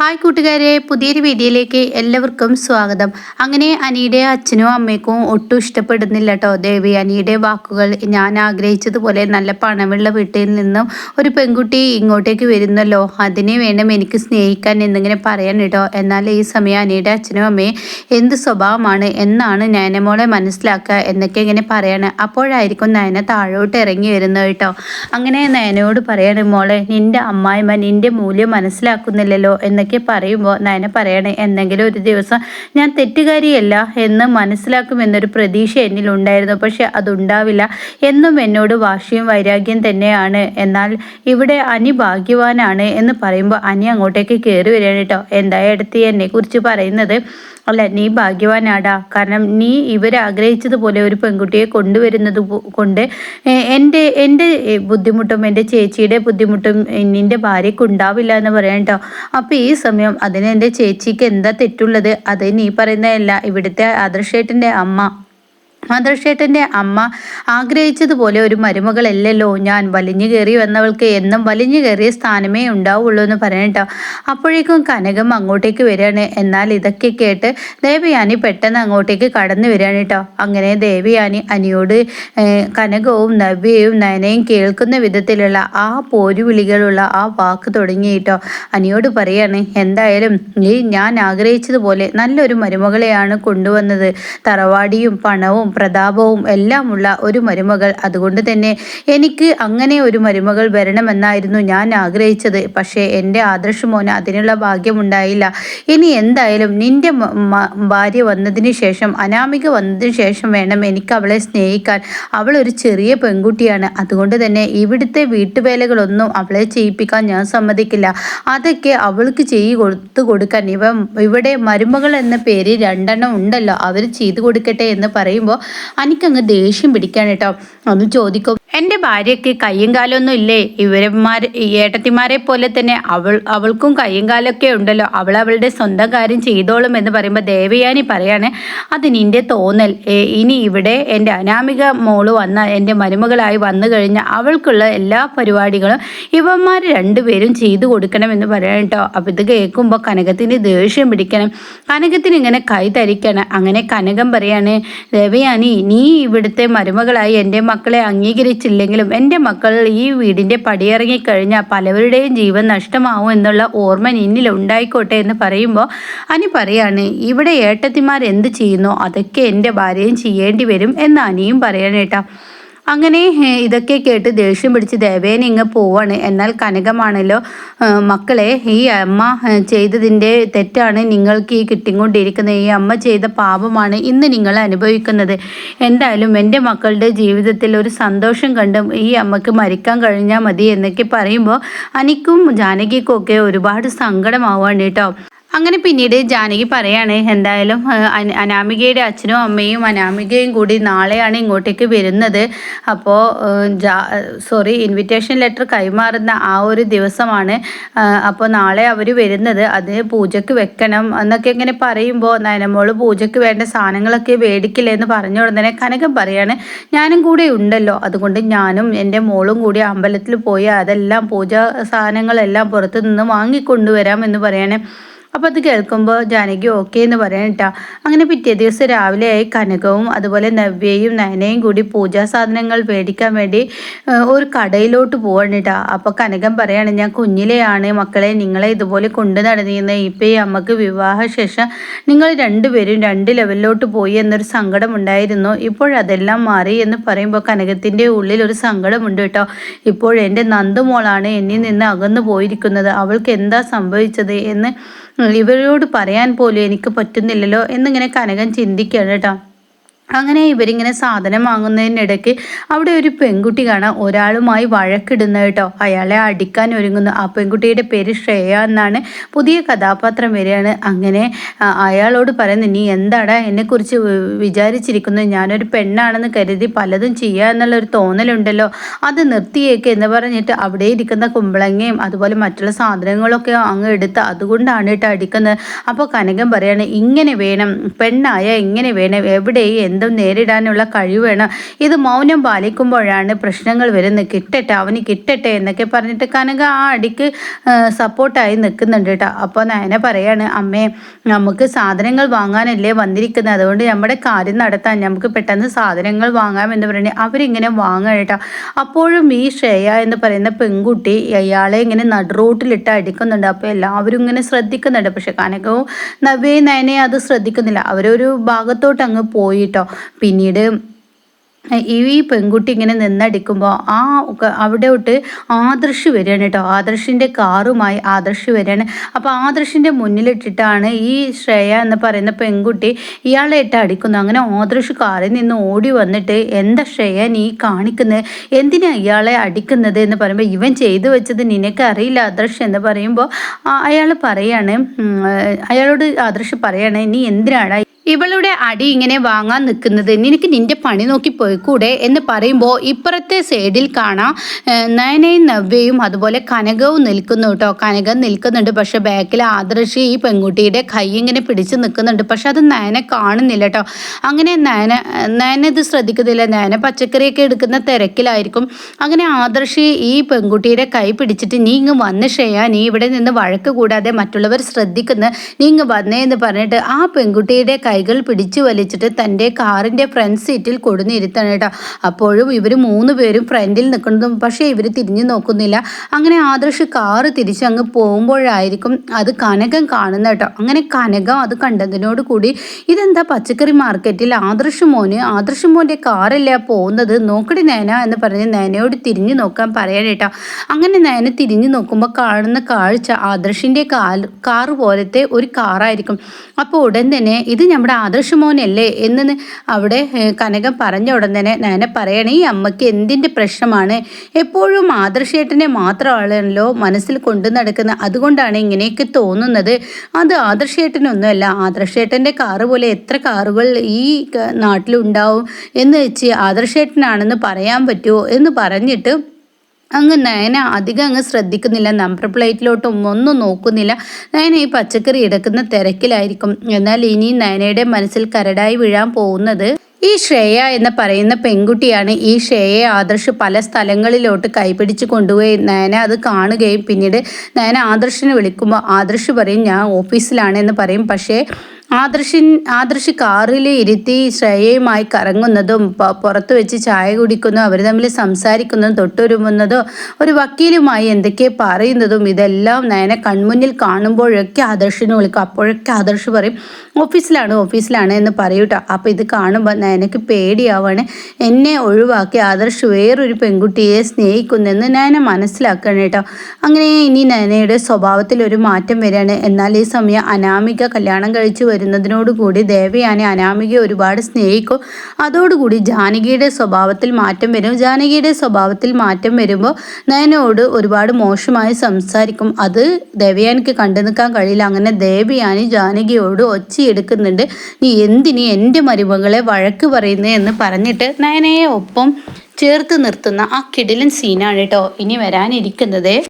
Hi കൂട്ടുകാരെ പുതിയൊരു വീഡിയോയിലേക്ക് എല്ലാവർക്കും സ്വാഗതം. അങ്ങനെ അനിയുടെ അച്ഛനും അമ്മയ്ക്കും ഒട്ടും ഇഷ്ടപ്പെടുന്നില്ല കേട്ടോ ദേവി അനിയുടെ വാക്കുകൾ ഞാൻ ആഗ്രഹിച്ചതുപോലെ നല്ല പണമുള്ള വീട്ടിൽ നിന്നും ഒരു പെൺകുട്ടി ഇങ്ങോട്ടേക്ക് വരുന്നല്ലോ. അതിനെ വേണം എനിക്ക് സ്നേഹിക്കാൻ എന്നിങ്ങനെ പറയാൻ കേട്ടോ എന്നാൽ ഈ സമയം അനിയുടെ അച്ഛനും അമ്മയും എന്ത് സ്വഭാവമാണ് എന്നാണ് നയനമോളെ മനസ്സിലാക്കുക എന്നൊക്കെ ഇങ്ങനെ പറയാണ്. അപ്പോഴായിരിക്കും നയന താഴോട്ട് ഇറങ്ങി വരുന്നത് കേട്ടോ അങ്ങനെ നയനയോട് പറയാണ് മോളെ നിന്റെ അമ്മായിമ്മ നിന്റെ മൂല്യം മനസ്സിലാക്കുന്നില്ലല്ലോ എന്നൊക്കെ പറയുമ്പോൾ നയന പറയണേ എന്തെങ്കിലും ഒരു ദിവസം ഞാൻ തെറ്റുകാരിയല്ല എന്ന് മനസ്സിലാക്കുമെന്നൊരു പ്രതീക്ഷ എന്നിലുണ്ടായിരുന്നു. പക്ഷെ അതുണ്ടാവില്ല. എന്നും എന്നോട് വാശിയും വൈരാഗ്യം തന്നെയാണ്. എന്നാൽ ഇവിടെ അനി ഭാഗ്യവാനാണ് എന്ന് പറയുമ്പോൾ അനി അങ്ങോട്ടേക്ക് കയറി വരികയാണ് കേട്ടോ. എന്താ എന്നെ കുറിച്ച് പറയുന്നത് അല്ല നീ ഭാഗ്യവാനാടാ. കാരണം നീ ഇവരാഗ്രഹിച്ചതുപോലെ ഒരു പെൺകുട്ടിയെ കൊണ്ടുവരുന്നത് കൊണ്ട് എന്റെ എന്റെ ബുദ്ധിമുട്ടും എന്റെ ചേച്ചിയുടെ ബുദ്ധിമുട്ടും നിന്റെ ഭാര്യയ്ക്ക് ഉണ്ടാവില്ല എന്ന് പറയാം കേട്ടോ അപ്പോൾ ഈ സമയം അതിന് എന്റെ ചേച്ചിക്ക് എന്താ തെറ്റുള്ളത്? അത് നീ പറയുന്നതല്ല. ഇവിടുത്തെ ആദർശേട്ടന്റെ അമ്മ. മദർഷേട്ടന്റെ അമ്മ ആഗ്രഹിച്ചതുപോലെ ഒരു മരുമകളല്ലല്ലോ. ഞാൻ വലിഞ്ഞു കയറി വന്നവൾക്ക് എന്നും വലിഞ്ഞു കയറിയ സ്ഥാനമേ ഉണ്ടാവുള്ളൂ എന്ന് പറയട്ടോ അപ്പോഴേക്കും കനകം അങ്ങോട്ടേക്ക് വരികയാണ്. എന്നാൽ ഇതൊക്കെ കേട്ട് ദേവയാനി പെട്ടെന്ന് അങ്ങോട്ടേക്ക് കടന്നു വരികയാണ് കേട്ടോ. അങ്ങനെ ദേവയാനി അനിയോട് കനകവും നവ്യയും നയനയും കേൾക്കുന്ന വിധത്തിലുള്ള ആ പോരുവിളികളുള്ള ആ വാക്ക് തുടങ്ങി കേട്ടോ. അനിയോട് പറയാണ് എന്തായാലും ഈ ഞാൻ ആഗ്രഹിച്ചതുപോലെ നല്ലൊരു മരുമകളെയാണ് കൊണ്ടുവന്നത്. തറവാടിയും പണവും പ്രതാപവും എല്ലാമുള്ള ഒരു മരുമകൾ. അതുകൊണ്ട് തന്നെ എനിക്ക് അങ്ങനെ ഒരു മരുമകൾ വരണമെന്നായിരുന്നു ഞാൻ ആഗ്രഹിച്ചത്. പക്ഷേ എന്റെ ആദർശമോന് അതിനുള്ള ഭാഗ്യമുണ്ടായില്ല. ഇനി എന്തായാലും നിന്റെ ഭാര്യ വന്നതിന് ശേഷം അനാമിക വന്നതിന് ശേഷം വേണം എനിക്ക് അവളെ സ്നേഹിക്കാൻ. അവൾ ഒരു ചെറിയ പെൺകുട്ടിയാണ്. അതുകൊണ്ട് തന്നെ ഇവിടുത്തെ വീട്ടുവേലകളൊന്നും അവളെ ചെയ്യിപ്പിക്കാൻ ഞാൻ സമ്മതിക്കില്ല. അതൊക്കെ അവൾക്ക് ചെയ്തു കൊടുത്തു കൊടുക്കാൻ ഇവ ഇവിടെ മരുമകൾ എന്ന പേര് രണ്ടെണ്ണം ഉണ്ടല്ലോ. അവർ ചെയ്തു കൊടുക്കട്ടെ എന്ന് പറയുമ്പോൾ എനിക്കങ്ങ് ദേഷ്യം പിടിക്കാൻ കേട്ടോ. ഒന്ന് ചോദിക്കും. എന്റെ ഭാര്യയ്ക്ക് കയ്യും കാലൊന്നും ഇല്ലേ? ഇവരന്മാർ ഏട്ടത്തിമാരെ പോലെ തന്നെ അവൾ അവൾക്കും കയ്യും കാലൊക്കെ ഉണ്ടല്ലോ. അവൾ അവളുടെ സ്വന്തം കാര്യം ചെയ്തോളും എന്ന് പറയുമ്പോൾ ദേവയാനി പറയാണ് അത് നിന്റെ തോന്നൽ. ഇനി ഇവിടെ എന്റെ അനാമിക മോൾ വന്ന എന്റെ മരുമകളായി വന്നു കഴിഞ്ഞാൽ അവൾക്കുള്ള എല്ലാ പരിപാടികളും ഇവന്മാർ രണ്ടുപേരും ചെയ്തു കൊടുക്കണം എന്ന് പറയാം കേട്ടോ അപ്പം ഇത് കേൾക്കുമ്പോൾ കനകത്തിന് ദേഷ്യം പിടിക്കണം. കനകത്തിന് ഇങ്ങനെ കൈ തരിക്കണം. അങ്ങനെ കനകം പറയാണ് ദേവയാനി നീ ഇവിടുത്തെ മരുമകളായി എന്റെ മക്കളെ അംഗീകരിച്ചില്ലെങ്കിലും എന്റെ മക്കൾ ഈ വീടിന്റെ പടിയിറങ്ങിക്കഴിഞ്ഞാൽ പലവരുടെയും ജീവൻ നഷ്ടമാവും എന്നുള്ള ഓർമ്മ ഇന്നിൽ ഉണ്ടായിക്കോട്ടെ എന്ന് പറയുമ്പോൾ അനി പറയാണ് ഇവിടെ ഏട്ടത്തിമാർ എന്ത് ചെയ്യുന്നു? അതൊക്കെ എന്റെ ഭാര്യയും ചെയ്യേണ്ടി വരും എന്ന് അനിയും പറയണേട്ടാ അങ്ങനെ ഇതൊക്കെ കേട്ട് ദേഷ്യം പിടിച്ച് ദേവേന ഇങ്ങ് പോവാണ്. എന്നാൽ കനകമാണല്ലോ മക്കളെ ഈ അമ്മ ചെയ്തതിന്റെ തെറ്റാണ് നിങ്ങൾക്ക് ഈ കിട്ടിക്കൊണ്ടിരിക്കുന്നത്. ഈ അമ്മ ചെയ്ത പാപമാണ് ഇന്ന് നിങ്ങൾ അനുഭവിക്കുന്നത്. എന്തായാലും എന്റെ മക്കളുടെ ജീവിതത്തിൽ ഒരു സന്തോഷം കണ്ടും ഈ അമ്മയ്ക്ക് മരിക്കാൻ കഴിഞ്ഞാൽ മതി എന്നൊക്കെ പറയുമ്പോൾ അനിക്കും ജാനകിക്കും ഒക്കെ ഒരുപാട് സങ്കടമാവാണ് കേട്ടോ. അങ്ങനെ പിന്നീട് ജാനകി പറയാണ് എന്തായാലും അനാമികയുടെ അച്ഛനും അമ്മയും അനാമികയും കൂടി നാളെയാണ് ഇങ്ങോട്ടേക്ക് വരുന്നത്. അപ്പോൾ സോറി ഇൻവിറ്റേഷൻ ലെറ്റർ കൈമാറുന്ന ആ ഒരു ദിവസമാണ് അപ്പോൾ നാളെ അവർ വരുന്നത്. അത് പൂജയ്ക്ക് വെക്കണം എന്നൊക്കെ ഇങ്ങനെ പറയുമ്പോൾ നനമോൾ പൂജയ്ക്ക് വേണ്ട സാധനങ്ങളൊക്കെ മേടിക്കില്ലേ എന്ന് പറഞ്ഞ ഉടനെ കനകം പറയാണ് ഞാനും കൂടെ ഉണ്ടല്ലോ. അതുകൊണ്ട് ഞാനും എന്റെ മോളും കൂടി അമ്പലത്തിൽ പോയി അതെല്ലാം പൂജാ സാധനങ്ങളെല്ലാം പുറത്തു നിന്ന് വാങ്ങിക്കൊണ്ടുവരാം എന്ന് പറയണേ. അപ്പോൾ അത് കേൾക്കുമ്പോൾ ജാനകി ഓക്കെ എന്ന് പറയാൻ കേട്ടോ അങ്ങനെ പിറ്റേ ദിവസം രാവിലെ ആയി കനകവും അതുപോലെ നവ്യയും നയനയും കൂടി പൂജാ സാധനങ്ങൾ മേടിക്കാൻ വേണ്ടി ഒരു കടയിലോട്ട് പോവാണ് കേട്ടോ അപ്പോൾ കനകം പറയാണ് ഞാൻ കുഞ്ഞിലെയാണ് മക്കളെ നിങ്ങളെ ഇതുപോലെ കൊണ്ടു നടന്നിരുന്നത് ഇപ്പം ഈ അമ്മയ്ക്ക് വിവാഹ ശേഷം നിങ്ങൾ രണ്ടുപേരും രണ്ട് ലെവലിലോട്ട് പോയി എന്നൊരു സങ്കടം ഉണ്ടായിരുന്നു ഇപ്പോഴതെല്ലാം മാറി എന്ന് പറയുമ്പോൾ കനകത്തിന്റെ ഉള്ളിൽ ഒരു സങ്കടമുണ്ട് കേട്ടോ ഇപ്പോഴെന്റെ നന്ദുമോളാണ് എന്നിൽ നിന്ന് അകന്നു പോയിരിക്കുന്നത്. അവൾക്ക് എന്താ സംഭവിച്ചത്? എന്ന് ഇവരോട് പറയാൻ പോലും എനിക്ക് പറ്റുന്നില്ലല്ലോ എന്നിങ്ങനെ കനകൻ ചിന്തിക്കുകയാണ് കേട്ടോ. അങ്ങനെ ഇവരിങ്ങനെ സാധനം വാങ്ങുന്നതിനിടയ്ക്ക് അവിടെ ഒരു പെൺകുട്ടി കാണാം. ഒരാളുമായി വഴക്കിടുന്ന കേട്ടോ. അയാളെ അടിക്കാൻ ഒരുങ്ങുന്നു. ആ പെൺകുട്ടിയുടെ പേര് ശ്രേയ എന്നാണ് പുതിയ കഥാപാത്രം വരികയാണ്. അങ്ങനെ അയാളോട് പറയുന്നു നീ എന്താടാ എന്നെക്കുറിച്ച് വിചാരിച്ചിരിക്കുന്നു? ഞാനൊരു പെണ്ണാണെന്ന് കരുതി പലതും ചെയ്യുക എന്നുള്ളൊരു തോന്നലുണ്ടല്ലോ. അത് നിർത്തിയേക്ക് എന്ന് പറഞ്ഞിട്ട് അവിടെ ഇരിക്കുന്ന കുമ്പളങ്ങയും അതുപോലെ മറ്റുള്ള സാധനങ്ങളൊക്കെ അങ്ങ് എടുത്ത് അതുകൊണ്ടാണ് കേട്ടോ അടിക്കുന്നത്. അപ്പോൾ കനകം പറയാണ് ഇങ്ങനെ വേണം പെണ്ണായ ഇങ്ങനെ വേണം എവിടെ എന്തും നേരിടാനുള്ള കഴിവ് വേണം ഇത് മൗനം പാലിക്കുമ്പോഴാണ് പ്രശ്നങ്ങൾ വരുന്നത്. കിട്ടട്ടെ അവന് കിട്ടട്ടെ എന്നൊക്കെ പറഞ്ഞിട്ട് കനക ആ അടിക്ക് സപ്പോർട്ടായി നിൽക്കുന്നുണ്ട് കേട്ടോ. അപ്പോൾ നയന പറയാണ് അമ്മേ നമുക്ക് സാധനങ്ങൾ വാങ്ങാനല്ലേ വന്നിരിക്കുന്നത്? അതുകൊണ്ട് നമ്മുടെ കാര്യം നടത്താൻ നമുക്ക് പെട്ടെന്ന് സാധനങ്ങൾ വാങ്ങാം എന്ന് പറഞ്ഞ് അവരിങ്ങനെ വാങ്ങാം കേട്ടോ. അപ്പോഴും ഈ ശ്രേയ എന്ന് പറയുന്ന പെൺകുട്ടി അയാളെ ഇങ്ങനെ നടുറോട്ടിലിട്ട് അടിക്കുന്നുണ്ട്. അപ്പോൾ എല്ലാവരും ഇങ്ങനെ ശ്രദ്ധിക്കുന്നുണ്ട്. പക്ഷെ കനകവും നവ്യയും നയനയും അത് ശ്രദ്ധിക്കുന്നില്ല. അവരൊരു ഭാഗത്തോട്ട് അങ്ങ് പോയിട്ടോ പിന്നീട് ഈ പെൺകുട്ടി ഇങ്ങനെ നിന്നടിക്കുമ്പോൾ ആ അവിടെ തൊട്ട് ആദർശ് വരികയാണ് കേട്ടോ. ആദർശിന്റെ കാറുമായി ആദർശ് വരികയാണ്. അപ്പോൾ ആദർശിന്റെ മുന്നിലിട്ടിട്ടാണ് ഈ ശ്രേയ എന്ന് പറയുന്ന പെൺകുട്ടി ഇയാളെ ഇട്ട് അടിക്കുന്നത്. അങ്ങനെ ആദർശ് കാറിൽ നിന്ന് ഓടി വന്നിട്ട് എന്താ ശ്രേയ നീ കാണിക്കുന്നത് എന്തിനാ ഇയാളെ അടിക്കുന്നത്? എന്ന് പറയുമ്പോൾ ഇവൻ ചെയ്തു വെച്ചത് നിനക്ക് അറിയില്ല ആദർശ് എന്ന് പറയുമ്പോൾ അയാൾ പറയാണ് അയാളോട് ആദർശ് പറയാണ് നീ എന്തിനാണ് ഇവളുടെ അടി ഇങ്ങനെ വാങ്ങാൻ നിൽക്കുന്നത്? നിനക്ക് നിന്റെ പണി നോക്കി പോയിക്കൂടെ എന്ന് പറയുമ്പോൾ ഇപ്പുറത്തെ സൈഡിൽ കാണാം നയനയും നവ്യയും അതുപോലെ കനകവും നിൽക്കുന്നു കേട്ടോ. കനകം നിൽക്കുന്നുണ്ട് പക്ഷെ ബാക്കിൽ ആദർശി ഈ പെൺകുട്ടിയുടെ കൈ ഇങ്ങനെ പിടിച്ച് നിൽക്കുന്നുണ്ട്. പക്ഷെ അത് നയന കാണുന്നില്ല കേട്ടോ. അങ്ങനെ നയന നയന ഇത് ശ്രദ്ധിക്കുന്നില്ല. നയന പച്ചക്കറിയൊക്കെ എടുക്കുന്ന തിരക്കിലായിരിക്കും. അങ്ങനെ ആദർശി ഈ പെൺകുട്ടിയുടെ കൈ പിടിച്ചിട്ട് നീ ഇങ്ങ് വന്ന് ഷെയ്യാ നീ ഇവിടെ നിന്ന് വഴക്ക് കൂടാതെ മറ്റുള്ളവർ ശ്രദ്ധിക്കുന്നു നീ ഇങ്ങ് വന്നേ എന്ന് പറഞ്ഞിട്ട് ആ പെൺകുട്ടിയുടെ കൈകൾ പിടിച്ചു വലിച്ചിട്ട് തന്റെ കാറിന്റെ ഫ്രണ്ട് സീറ്റിൽ കൊടുന്നിരുത്തണം കേട്ടോ. അപ്പോഴും ഇവർ മൂന്ന് പേരും ഫ്രണ്ടിൽ നിൽക്കുന്നതും പക്ഷേ ഇവർ തിരിഞ്ഞു നോക്കുന്നില്ല. അങ്ങനെ ആദർശ് കാറ് തിരിച്ച് അങ്ങ് പോകുമ്പോഴായിരിക്കും അത് കനകം കാണുന്ന കേട്ടോ. അങ്ങനെ കനകം അത് കണ്ടതിനോട് കൂടി ഇതെന്താ പച്ചക്കറി മാർക്കറ്റിൽ ആദർശ് മോന് ആദർശ് മോന്റെ കാറല്ല പോകുന്നത്? നോക്കടി നേന എന്ന് പറഞ്ഞ് നേനയോട് തിരിഞ്ഞു നോക്കാൻ പറയാൻ കേട്ടോ. അങ്ങനെ നേന തിരിഞ്ഞു നോക്കുമ്പോൾ കാണുന്ന കാഴ്ച ആദർശിന്റെ കാർ കാർ പോലത്തെ ഒരു കാറായിരിക്കും. അപ്പോൾ ഉടൻ തന്നെ ഇത് നമ്മുടെ ആദർശ മോനല്ലേ? എന്ന് അവിടെ കനകം പറഞ്ഞ ഉടൻ തന്നെ ഞാൻ പറയണേ ഈ അമ്മയ്ക്ക് എന്തിന്റെ പ്രശ്നമാണ്? എപ്പോഴും ആദർശേട്ടനെ മാത്രമാണല്ലോ മനസ്സിൽ കൊണ്ടു നടക്കുന്നത്. അതുകൊണ്ടാണ് ഇങ്ങനെയൊക്കെ തോന്നുന്നത്. അത് ആദർശേട്ടനൊന്നുമല്ല. ആദർശേട്ടന്റെ കാറ് പോലെ എത്ര കാറുകൾ ഈ നാട്ടിലുണ്ടാവും? എന്ന് വെച്ച് ആദർശേട്ടനാണെന്ന് പറയാൻ പറ്റുമോ? എന്ന് പറഞ്ഞിട്ട് അങ്ങ് നയന അധികം അങ്ങ് ശ്രദ്ധിക്കുന്നില്ല. നമ്പർ പ്ലേറ്റിലോട്ടും ഒന്നും നോക്കുന്നില്ല. നയന ഈ പച്ചക്കറി എടുക്കുന്ന തിരക്കിലായിരിക്കും. എന്നാൽ ഇനി നയനയുടെ മനസ്സിൽ കരടായി വീഴാൻ പോകുന്നത് ഈ ശ്രേയ എന്ന് പറയുന്ന പെൺകുട്ടിയാണ് ഈ ശ്രേയയെ ആദർശ് പല സ്ഥലങ്ങളിലോട്ട് കൈപിടിച്ച് കൊണ്ടുപോയി. നയന അത് കാണുകയും പിന്നീട് നയന ആദർശിനെ വിളിക്കുമ്പോൾ ആദർശ് പറയും ഞാൻ ഓഫീസിലാണ് എന്ന് പറയും. പക്ഷേ ആദർശിൻ ആദർശ് കാറിൽ ഇരുത്തി ശ്രേയയുമായി കറങ്ങുന്നതും പുറത്തു വെച്ച് ചായ കുടിക്കുന്നതും അവർ തമ്മിൽ സംസാരിക്കുന്നതും തൊട്ടുരുമുന്നതോ ഒരു വക്കീലുമായി എന്തൊക്കെ പറയുന്നതും ഇതെല്ലാം നയനെ കൺമുന്നിൽ കാണുമ്പോഴൊക്കെ ആദർശിനെ വിളിക്കും. അപ്പോഴൊക്കെ ആദർശ് പറയും ഓഫീസിലാണ് ഓഫീസിലാണ് എന്ന് പറയൂട്ടോ അപ്പോൾ ഇത് കാണുമ്പോൾ നയനക്ക് പേടിയാവാണ്. എന്നെ ഒഴിവാക്കി ആദർശ് വേറൊരു പെൺകുട്ടിയെ സ്നേഹിക്കുന്നെന്ന് നയന മനസ്സിലാക്കണം കേട്ടോ. അങ്ങനെ ഇനി നയനയുടെ സ്വഭാവത്തിൽ ഒരു മാറ്റം വരികയാണ്. എന്നാൽ ഈ സമയം അനാമിക കല്യാണം കഴിച്ചു വരുന്നതിനോടുകൂടി ദേവയാനെ അനാമികയെ ഒരുപാട് സ്നേഹിക്കും. അതോടുകൂടി ജാനകിയുടെ സ്വഭാവത്തിൽ മാറ്റം വരും. ജാനകിയുടെ സ്വഭാവത്തിൽ മാറ്റം വരുമ്പോൾ നയനോട് ഒരുപാട് മോശമായി സംസാരിക്കും. അത് ദേവയാനിക്ക് കണ്ടു നിൽക്കാൻ കഴിയില്ല. അങ്ങനെ ദേവയാനി ജാനകിയോട് ഒച്ചയെടുക്കുന്നുണ്ട്. നീ എന്തിനി എന്റെ മരുമകളെ വഴക്ക് പറയുന്നേ? എന്ന് പറഞ്ഞിട്ട് നയനയെ ഒപ്പം ചേർത്ത് നിർത്തുന്ന ആ കിടിലൻ സീനാണ് കേട്ടോ ഇനി വരാനിരിക്കുന്നത്.